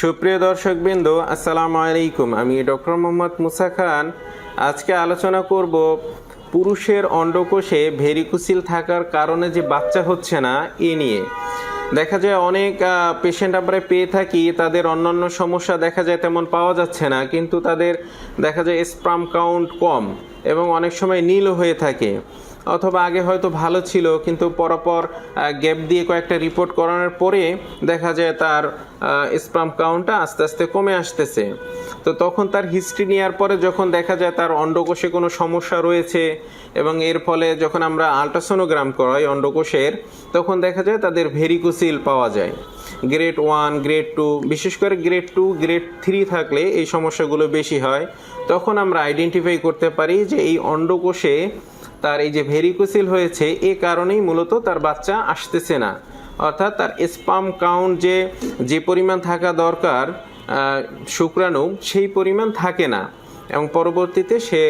সুপ্রিয় দর্শক দর্শকবৃন্দ, আসসালামু আলাইকুম। আমি ডক্টর মোহাম্মদ মুসা খান। আজকে আলোচনা করব পুরুষের অন্ডকোষে ভেরিকুসিল থাকার কারণে যে বাচ্চা হচ্ছে না, এ নিয়ে। দেখা যায় অনেক পেশেন্ট আমরা পেয়ে থাকি, তাদের অন্যান্য সমস্যা দেখা যায় তেমন পাওয়া যাচ্ছে না, কিন্তু তাদের দেখা যায় স্পাম কাউন্ট কম এবং অনেক সময় নীল হয়ে থাকে। অথবা আগে হয়তো ভালো ছিল, কিন্তু পরপর গ্যাপ দিয়ে কয়েকটা রিপোর্ট করানোর পরে দেখা যায় তার স্পাম কাউন্টটা আস্তে আস্তে কমে আসতেছে। তো তখন তার হিস্ট্রি নেওয়ার পরে যখন দেখা যায় তার অন্ডকোষে কোনো সমস্যা রয়েছে এবং এর ফলে যখন আমরা আলট্রাসোনোগ্রাম করাই অন্ডকোষের, তখন দেখা যায় তাদের ভেরিকোসিল পাওয়া যায়। গ্রেড ওয়ান গ্রেড টু বিশেষ করে গ্রেড টু গ্রেড থ্রি থাকলে এই সমস্যাগুলো বেশি হয়। তখন আমরা আইডেন্টিফাই করতে পারি যে এই অন্ডকোষে তার এই যে ভেরিকোসিল হয়েছে, এ কারণেই মূলত তার বাচ্চা আসতেছে না। অর্থাৎ তার স্পাম কাউন্ট যে যে পরিমাণ থাকা দরকার শুক্রাণু, সেই পরিমাণ থাকে না। এবং পরবর্তীতে সে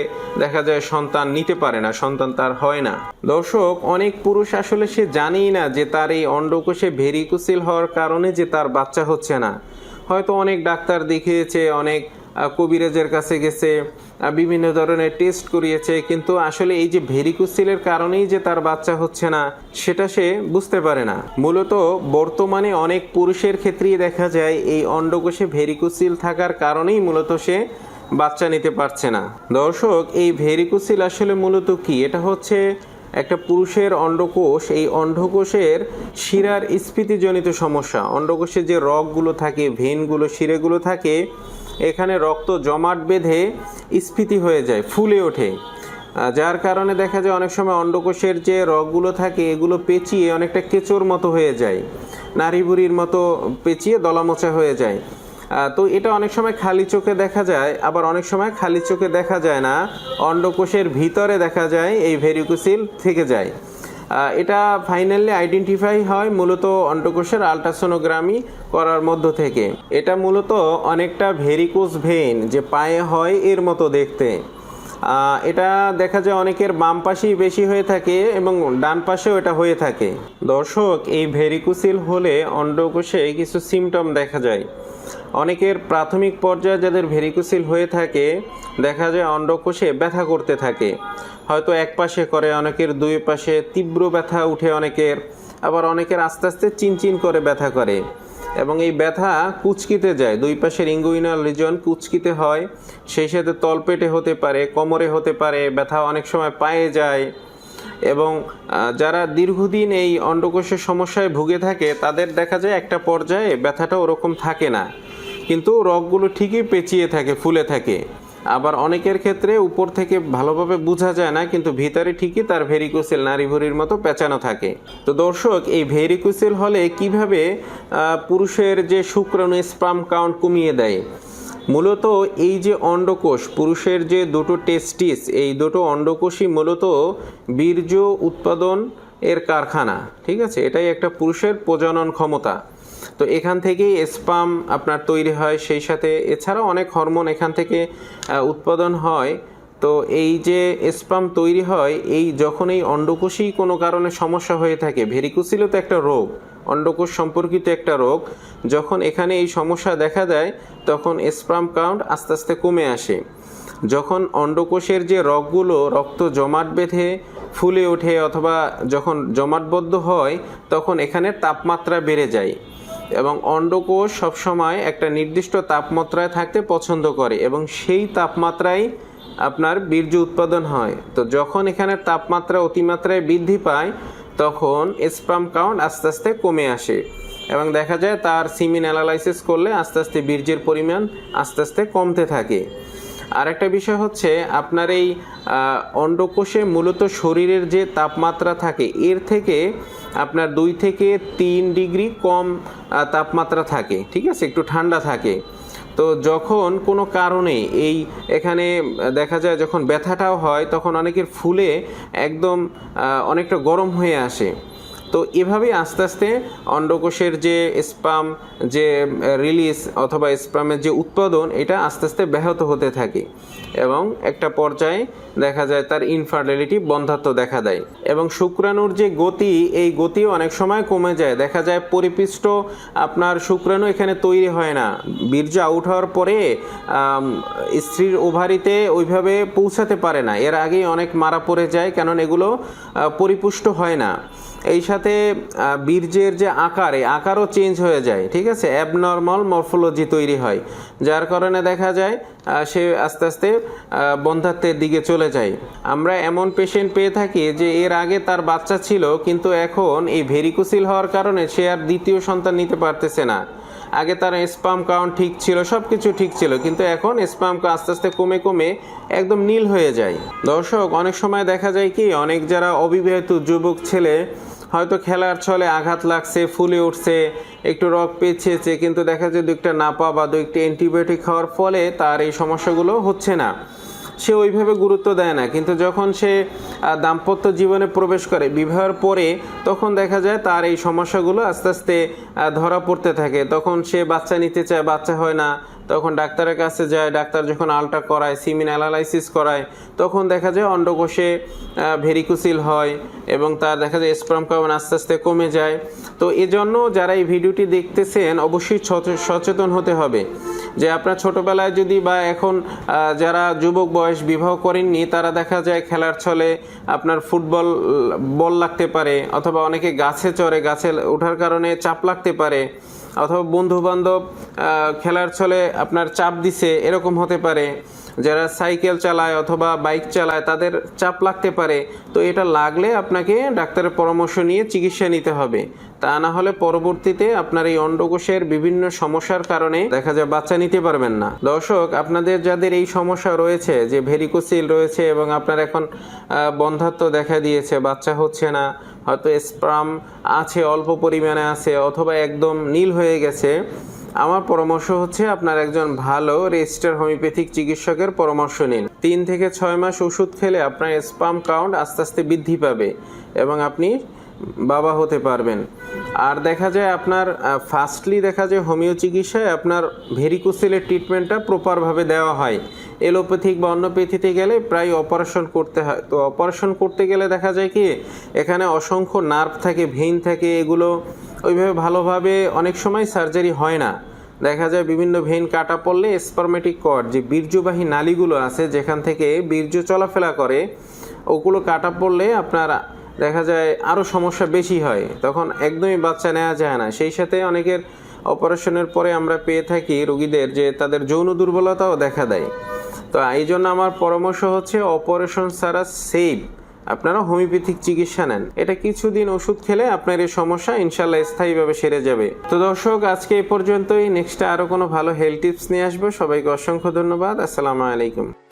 দেখা যায় সন্তান নিতে পারে না, সন্তান তার হয় না। দর্শক, অনেক পুরুষ আসলে সে জানেই না যে তার এই অন্ডকোষে ভেরিকোসিল হওয়ার কারণে যে তার বাচ্চা হচ্ছে না। হয়তো অনেক ডাক্তার দেখিয়েছে, অনেক কবিরাজের কাছে গেছে বিভিন্ন ধরনের টেস্ট করিয়েছে, কিন্তু আসলে এই যে ভেরিকুসিলের কারণেই যে তার বাচ্চা হচ্ছে না, সেটা সে বুঝতে পারে না। মূলত বর্তমানে অনেক পুরুষের ক্ষেত্রেই দেখা যায় এই অন্ডকোষে ভেরিকুসিল থাকার কারণেই মূলত সে বাচ্চা নিতে পারছে না। দর্শক, এই ভেরিকুসিল আসলে মূলত কি? এটা হচ্ছে একটা পুরুষের অন্ডকোষ, এই অন্ডকোষের শিরার স্ফীতিজনিত সমস্যা। অন্ডকোষে যে রগগুলো থাকে ভেনগুলো শিরেগুলো থাকে এখানে রক্ত জমাট বেঁধে স্ফীতি হয়ে যায়, ফুলে ওঠে। যার কারণে দেখা যায় অনেক সময় অন্ডকোষের যে রগগুলো থাকে, এগুলো পেঁচিয়ে অনেকটা কেঁচোর মতো হয়ে যায়। নারী বুড়ির মতো পেঁচিয়ে দলামোচা হয়ে যায়। তো এটা অনেক সময় খালি চোখে দেখা যায়, আবার অনেক সময় খালি চোখে দেখা যায় না, অন্ডকোষের ভিতরে দেখা যায়, এই ভেরিকুসিল থেকে যায়। এটা ফাইনালি আইডেন্টিফাই হয় মূলত অন্ডকোষের আলট্রাসোনোগ্রামি করার মধ্য থেকে। এটা মূলত অনেকটা ভেরিকোস ভেন যে পায়ে হয় এর মতো দেখতে। এটা দেখা যায় অনেকের বাম পাশেই বেশি হয়ে থাকে এবং ডান পাশেও এটা হয়ে থাকে। দর্শক, এই ভেরিকুসিল হলে অন্ডকোষে কিছু সিমটম দেখা যায়। অনেকের প্রাথমিক পর্যায়ে যাদের ভেরিকুসিল হয়ে থাকে, দেখা যায় অন্ডকোষে ব্যথা করতে থাকে। হয়তো এক পাশে করে, অনেকের দুই পাশে তীব্র ব্যথা উঠে অনেকের। আবার অনেকের আস্তে আস্তে চিনচিন করে ব্যথা করে। এবং এই ব্যথা কুচকিতে যায়। দুই পাশের ইঙ্গুইনাল রিজন কুচকিতে হয়। সেই সাথে তলপেটে হতে পারে, কোমরে হতে পারে, ব্যথা অনেক সময় পায়ে যায় এবং যারা দীর্ঘদিন এই অন্ডকোষের সমস্যায় ভুগে থাকে, তাদের দেখা যায় একটা পর্যায়ে ব্যথাটা ওরকম থাকে না। কিন্তু রগগুলো ঠিকই পেঁচিয়ে থাকে, ফুলে থাকে। আবার অনেকের ক্ষেত্রে উপর থেকে ভালোভাবে বোঝা যায় না, কিন্তু ভিতরে ঠিকই তার ভেরিকোসেল নারী ভরির মতো পেঁচানো থাকে। তো দর্শক, এই ভেরিকোসেল হলে কীভাবে পুরুষের যে শুক্রাণু স্পাম কাউন্ট কমিয়ে দেয়? মূলত এই যে অন্ডকোষ, পুরুষের যে দুটো টেস্টিস, এই দুটো অন্ডকোষই মূলত বীর্য উৎপাদন এর কারখানা, ঠিক আছে? এটাই একটা পুরুষের প্রজনন ক্ষমতা। তো এখান থেকেই স্পাম আপনার তৈরি হয়, সেই সাথে এছাড়াও অনেক হরমোন এখান থেকে উৎপাদন হয়। তো এই যে স্পাম তৈরি হয়, এই যখন এই অন্ডকোষেই কোনো কারণে সমস্যা হয়ে থাকে, ভেরিকুসিলও তো একটা রোগ, অন্ডকোষ সম্পর্কিত একটা রোগ, যখন এখানে এই সমস্যা দেখা দেয়, তখন স্পাম কাউন্ট আস্তে আস্তে কমে আসে। যখন অন্ডকোষের যে রগগুলো, রক্ত জমাট বেঁধে ফুলে ওঠে অথবা যখন জমাটবদ্ধ হয়, তখন এখানে তাপমাত্রা বেড়ে যায়। এবং অন্ডকোষ সবসময় একটা নির্দিষ্ট তাপমাত্রায় থাকতে পছন্দ করে এবং সেই তাপমাত্রায় আপনার বীর্য উৎপাদন হয়। তো যখন এখানে তাপমাত্রা অতিমাত্রায় বৃদ্ধি পায়, তখন স্পাম কাউন্ট আস্তে আস্তে কমে আসে এবং দেখা যায় তার সিমিন অ্যানালাইসিস করলে আস্তে আস্তে বীর্যের পরিমাণ আস্তে আস্তে কমতে থাকে। আরেকটা বিষয় হচ্ছে, আপনার এই অন্ডকোষে মূলত শরীরের যে তাপমাত্রা থাকে, এর থেকে আপনার দুই থেকে তিন ডিগ্রি কম তাপমাত্রা থাকে, ঠিক আছে? একটু ঠান্ডা থাকে। তো যখন কোনো কারণে এই এখানে দেখা যায় যখন ব্যথাটাও হয়, তখন অনেকের ফুলে একদম অনেকটা গরম হয়ে আসে। তো এভাবেই আস্তে আস্তে অন্ডকোষের যে স্পাম, যে রিলিজ অথবা স্পামের যে উৎপাদন, এটা আস্তে আস্তে ব্যাহত হতে থাকে এবং একটা পর্যায়ে দেখা যায় তার ইনফার্টিলিটি বন্ধাত্ম দেখা দেয় এবং শুক্রাণুর যে গতি, এই গতি অনেক সময় কমে যায়। দেখা যায় পরিপৃষ্ট আপনার শুক্রাণু এখানে তৈরি হয় না। বীর্য আউট হওয়ার পরে স্ত্রীর ওভারিতে ওইভাবে পৌঁছাতে পারে না। এর আগেই অনেক মারা পড়ে যায়, কারণ এগুলো পরিপুষ্ট হয় না। এই সাথে বীর্যের যে আকার আকারও চেঞ্জ হয়ে যায়, ঠিক আছে? অ্যাবনর্মাল মরফোলজি তৈরি হয়, যার কারণে দেখা যায় সে আস্তে আস্তে বন্ধাত্বের দিকে চলে যায়। আমরা এমন পেশেন্ট পেয়ে থাকি যে এর আগে তার বাচ্চা ছিল, কিন্তু এখন এই ভেরিকোসিল হওয়ার কারণে সে আর দ্বিতীয় সন্তান নিতে পারতেছে না। আগে তার স্পাম কাউন্ট ঠিক ছিল সব কিছু ঠিক ছিল, কিন্তু এখন স্পাম আস্তে আস্তে কমে কমে একদম নীল হয়ে যায়। দর্শক, অনেক সময় দেখা যায় কি, অনেক যারা অবিবাহিত যুবক ছেলে হয়তো খেলার ছলে আঘাত লাগছে, ফুলে উঠছে, একটু রক পেঁচিয়েছে, কিন্তু দেখা যায় দু নাপা বা দু একটা অ্যান্টিবায়োটিক খাওয়ার ফলে তার এই সমস্যাগুলো হচ্ছে না। সে ওইভাবে গুরুত্ব দেয় না, কিন্তু যখন সে দাম্পত্য জীবনে প্রবেশ করে বিবাহের পরে, তখন দেখা যায় তার এই সমস্যাগুলো আস্তে আস্তে ধরা পড়তে থাকে। তখন সে বাচ্চা নিতে চায়, বাচ্চা হয় না তখন ডাক্তারের কাছে যায়, ডাক্তার যখন আলট্রা করায়, সিমিন অ্যানালাইসিস করায়, তখন দেখা যায় অন্ডকোষে ভেরিকুসিল হয় এবং তার দেখা যায় স্প্রাম কাউন আস্তে আস্তে কমে যায়। তো এজন্য যারা এই ভিডিওটি দেখতেছেন, অবশ্যই সচে- সচেতন হতে হবে যে আপনার ছোটোবেলায় যদি বা এখন যারা যুবক বয়স বিবাহ করেননি, তারা দেখা যায় খেলার ছলে আপনার ফুটবল, বল লাগতে পারে অথবা অনেকে গাছে চড়ে, গাছে ওঠার কারণে চাপ লাগতে পারে। অথবা বন্ধু বান্ধব খেলার ছলে আপনার চাপ দিছে এরকম হতে পারে। যারা সাইকেল চালায় অথবা বাইক চালায় তাদের চাপ লাগতে পারে। তো এটা লাগলে আপনাকে ডাক্তারের পরামর্শ নিয়ে চিকিৎসা নিতে হবে। তা না হলে পরবর্তীতে আপনার এই অন্ডকোষের বিভিন্ন সমস্যার কারণে দেখা যায় বাচ্চা নিতে পারবেন না। দর্শক আপনাদের যাদের এই সমস্যা রয়েছে যে ভেরিকোসিল রয়েছে এবং আপনার এখন আহ, বন্ধাত্ব দেখা দিয়েছে বাচ্চা হচ্ছে না হয়তো স্প্রাম আছে অল্প পরিমাণে আছে অথবা একদম নীল হয়ে গেছে আমার পরামর্শ হচ্ছে আপনার একজন ভালো রেজিস্টার হোমিওপ্যাথিক চিকিৎসকের পরামর্শ নিন। তিন থেকে ছয় মাস ওষুধ খেলে আপনার স্পাম কাউন্ট আস্তে আস্তে বৃদ্ধি পাবে এবং আপনি বাবা হতে পারবেন। আর দেখা যায় আপনার ফার্স্টলি দেখা যায় হোমিও চিকিৎসায় আপনার ভেরিকোসেলের ট্রিটমেন্টটা প্রপারভাবে দেওয়া হয়। এলোপ্যাথিক বা অন্যপ্যাথিতে গেলে প্রায় অপারেশন করতে হয়। তো অপারেশন করতে গেলে দেখা যায় কি, এখানে অসংখ্য নার্ভ থাকে ভেইন থাকে, এগুলো ওইভাবে ভালোভাবে অনেক সময় সার্জারি হয় না। দেখা যায় বিভিন্ন ভেন কাটা পড়লে স্পারমেটিক কর্ড যে বীর্যবাহী নালীগুলো আছে, যেখান থেকে বীর্য চলাফেরা করে, ওগুলো কাটা পড়লে আপনার দেখা যায় আরও সমস্যা বেশি হয়। তখন একদমই বাচ্চা নেওয়া যায় না। সেই সাথে অনেকের অপারেশনের পরে আমরা পেয়ে থাকি রোগীদের যে তাদের যৌন দুর্বলতাও দেখা দেয়। তো এই জন্য আমার পরামর্শ হচ্ছে অপারেশন ছাড়া সেভ আপনারা হোমিওপ্যাথিক চিকিৎসা নেন। এটা কিছুদিন ওষুধ খেলে আপনার এই সমস্যা ইনশাল্লাহ স্থায়ীভাবে সেরে যাবে। তো দর্শক, আজকে এই পর্যন্তই। নেক্সট আরও কোনো ভালো হেলথ টিপস নিয়ে আসব। সবাইকে অসংখ্য ধন্যবাদ। আসসালামু আলাইকুম।